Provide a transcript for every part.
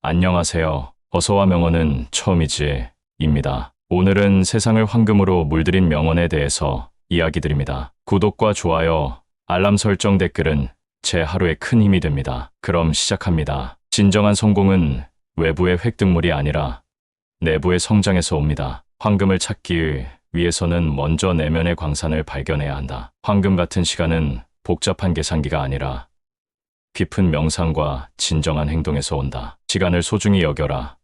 안녕하세요. 어서와 명언은 처음이지. 입니다. 오늘은 세상을 황금으로 물들인 명언에 대해서 이야기 드립니다. 구독과 좋아요, 알람 설정 댓글은 제 하루에 큰 힘이 됩니다. 그럼 시작합니다. 진정한 성공은 외부의 획득물이 아니라 내부의 성장에서 옵니다. 황금을 찾기 위해서는 먼저 내면의 광산을 발견해야 한다. 황금 같은 시간은 복잡한 계산기가 아니라 깊은 명상과 진정한 행동에서 온다. 시간을 소중히 여겨라.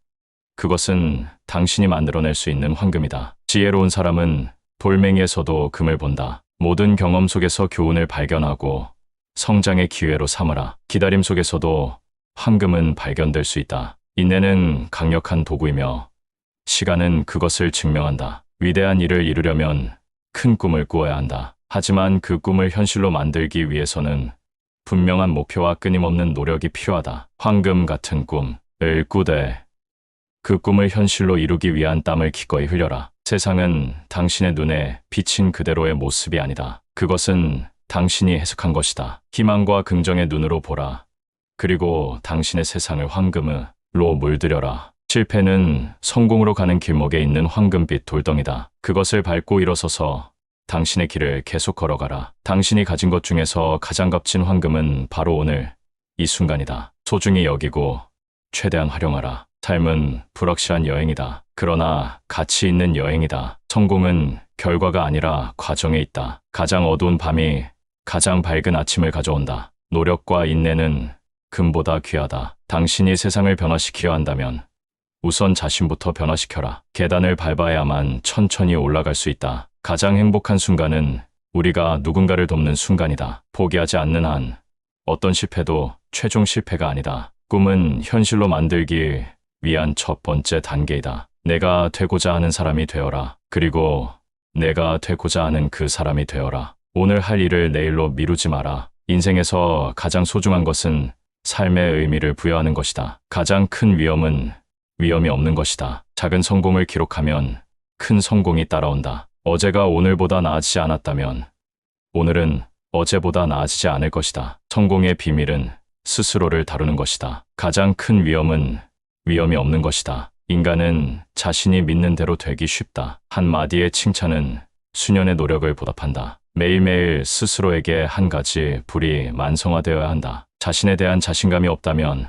그것은 당신이 만들어낼 수 있는 황금이다. 지혜로운 사람은 돌멩이에서도 금을 본다. 모든 경험 속에서 교훈을 발견하고 성장의 기회로 삼으라. 기다림 속에서도 황금은 발견될 수 있다. 인내는 강력한 도구이며 시간은 그것을 증명한다. 위대한 일을 이루려면 큰 꿈을 꾸어야 한다. 하지만 그 꿈을 현실로 만들기 위해서는 분명한 목표와 끊임없는 노력이 필요하다. 황금 같은 꿈을 꾸되 그 꿈을 현실로 이루기 위한 땀을 기꺼이 흘려라. 세상은 당신의 눈에 비친 그대로의 모습이 아니다. 그것은 당신이 해석한 것이다. 희망과 긍정의 눈으로 보라. 그리고 당신의 세상을 황금으로 물들여라. 실패는 성공으로 가는 길목에 있는 황금빛 돌덩이다. 그것을 밟고 일어서서 당신의 길을 계속 걸어가라. 당신이 가진 것 중에서 가장 값진 황금은 바로 오늘 이 순간이다. 소중히 여기고 최대한 활용하라. 삶은 불확실한 여행이다. 그러나 가치 있는 여행이다. 성공은 결과가 아니라 과정에 있다. 가장 어두운 밤이 가장 밝은 아침을 가져온다. 노력과 인내는 금보다 귀하다. 당신이 세상을 변화시켜야 한다면 우선 자신부터 변화시켜라. 계단을 밟아야만 천천히 올라갈 수 있다. 가장 행복한 순간은 우리가 누군가를 돕는 순간이다. 포기하지 않는 한 어떤 실패도 최종 실패가 아니다. 꿈은 현실로 만들기 위한 첫 번째 단계이다. 내가 되고자 하는 사람이 되어라. 그리고 내가 되고자 하는 그 사람이 되어라. 오늘 할 일을 내일로 미루지 마라. 인생에서 가장 소중한 것은 삶의 의미를 부여하는 것이다. 가장 큰 위험은 위험이 없는 것이다. 작은 성공을 기록하면 큰 성공이 따라온다. 어제가 오늘보다 나아지지 않았다면 오늘은 어제보다 나아지지 않을 것이다. 성공의 비밀은 스스로를 다루는 것이다. 가장 큰 위험은 위험이 없는 것이다. 인간은 자신이 믿는 대로 되기 쉽다. 한마디의 칭찬은 수년의 노력을 보답한다. 매일매일 스스로에게 한 가지 불이 만성화되어야 한다. 자신에 대한 자신감이 없다면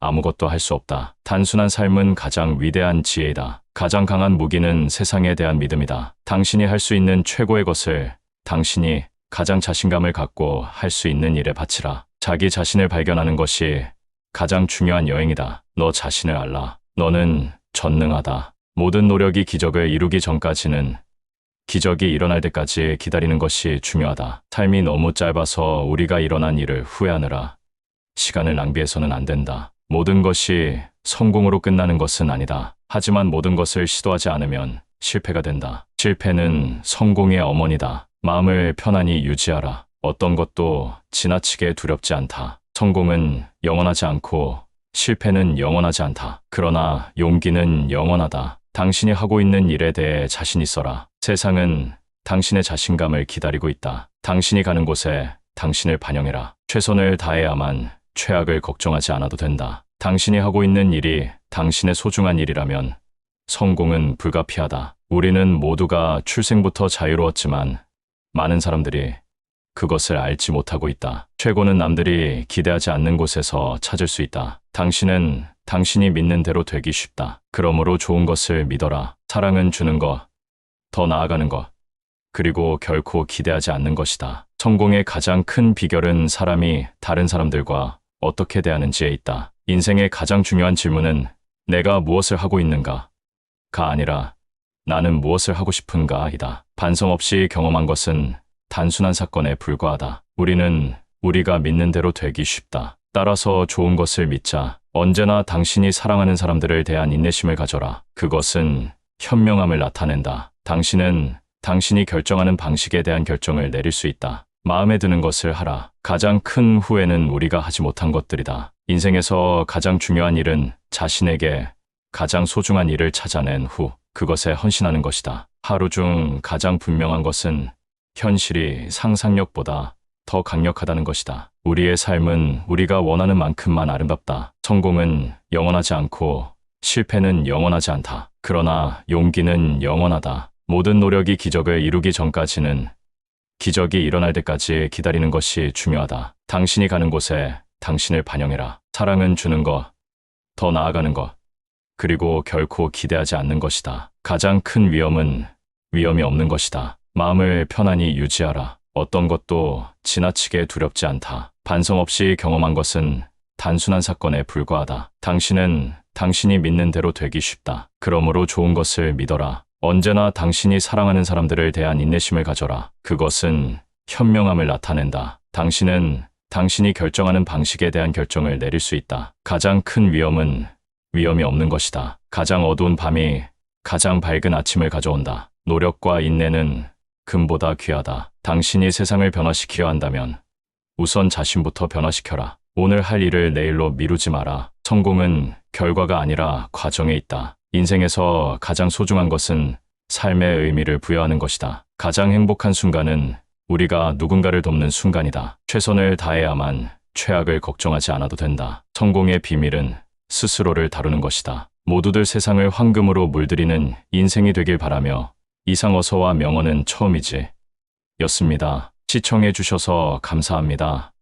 아무것도 할 수 없다. 단순한 삶은 가장 위대한 지혜이다. 가장 강한 무기는 세상에 대한 믿음이다. 당신이 할 수 있는 최고의 것을 당신이 가장 자신감을 갖고 할 수 있는 일에 바치라. 자기 자신을 발견하는 것이 가장 중요한 여행이다. 너 자신을 알라. 너는 전능하다. 모든 노력이 기적을 이루기 전까지는 기적이 일어날 때까지 기다리는 것이 중요하다. 삶이 너무 짧아서 우리가 일어난 일을 후회하느라 시간을 낭비해서는 안 된다. 모든 것이 성공으로 끝나는 것은 아니다. 하지만 모든 것을 시도하지 않으면 실패가 된다. 실패는 성공의 어머니다. 마음을 편안히 유지하라. 어떤 것도 지나치게 두렵지 않다. 성공은 영원하지 않고 실패는 영원하지 않다. 그러나 용기는 영원하다. 당신이 하고 있는 일에 대해 자신 있어라. 세상은 당신의 자신감을 기다리고 있다. 당신이 가는 곳에 당신을 반영해라. 최선을 다해야만 최악을 걱정하지 않아도 된다. 당신이 하고 있는 일이 당신의 소중한 일이라면 성공은 불가피하다. 우리는 모두가 출생부터 자유로웠지만 많은 사람들이 그것을 알지 못하고 있다. 최고는 남들이 기대하지 않는 곳에서 찾을 수 있다. 당신은 당신이 믿는 대로 되기 쉽다. 그러므로 좋은 것을 믿어라. 사랑은 주는 것, 더 나아가는 것, 그리고 결코 기대하지 않는 것이다. 성공의 가장 큰 비결은 사람이 다른 사람들과 어떻게 대하는지에 있다. 인생의 가장 중요한 질문은 내가 무엇을 하고 있는가? 가 아니라 나는 무엇을 하고 싶은가? 이다. 반성 없이 경험한 것은 단순한 사건에 불과하다. 우리는 우리가 믿는 대로 되기 쉽다. 따라서 좋은 것을 믿자. 언제나 당신이 사랑하는 사람들을 대한 인내심을 가져라. 그것은 현명함을 나타낸다. 당신은 당신이 결정하는 방식에 대한 결정을 내릴 수 있다. 마음에 드는 것을 하라. 가장 큰 후회는 우리가 하지 못한 것들이다. 인생에서 가장 중요한 일은 자신에게 가장 소중한 일을 찾아낸 후 그것에 헌신하는 것이다. 하루 중 가장 분명한 것은 현실이 상상력보다 더 강력하다는 것이다. 우리의 삶은 우리가 원하는 만큼만 아름답다. 성공은 영원하지 않고 실패는 영원하지 않다. 그러나 용기는 영원하다. 모든 노력이 기적을 이루기 전까지는 기적이 일어날 때까지 기다리는 것이 중요하다. 당신이 가는 곳에 당신을 반영해라. 사랑은 주는 것, 더 나아가는 것, 그리고 결코 기대하지 않는 것이다. 가장 큰 위험은 위험이 없는 것이다. 마음을 편안히 유지하라. 어떤 것도 지나치게 두렵지 않다. 반성 없이 경험한 것은 단순한 사건에 불과하다. 당신은 당신이 믿는 대로 되기 쉽다. 그러므로 좋은 것을 믿어라. 언제나 당신이 사랑하는 사람들을 대한 인내심을 가져라. 그것은 현명함을 나타낸다. 당신은 당신이 결정하는 방식에 대한 결정을 내릴 수 있다. 가장 큰 위험은 위험이 없는 것이다. 가장 어두운 밤이 가장 밝은 아침을 가져온다. 노력과 인내는 금보다 귀하다. 당신이 세상을 변화시켜야 한다면 우선 자신부터 변화시켜라. 오늘 할 일을 내일로 미루지 마라. 성공은 결과가 아니라 과정에 있다. 인생에서 가장 소중한 것은 삶의 의미를 부여하는 것이다. 가장 행복한 순간은 우리가 누군가를 돕는 순간이다. 최선을 다해야만 최악을 걱정하지 않아도 된다. 성공의 비밀은 스스로를 다루는 것이다. 모두들 세상을 황금으로 물들이는 인생이 되길 바라며 이상 어서와 명언은 처음이지. 였습니다. 시청해 주셔서 감사합니다.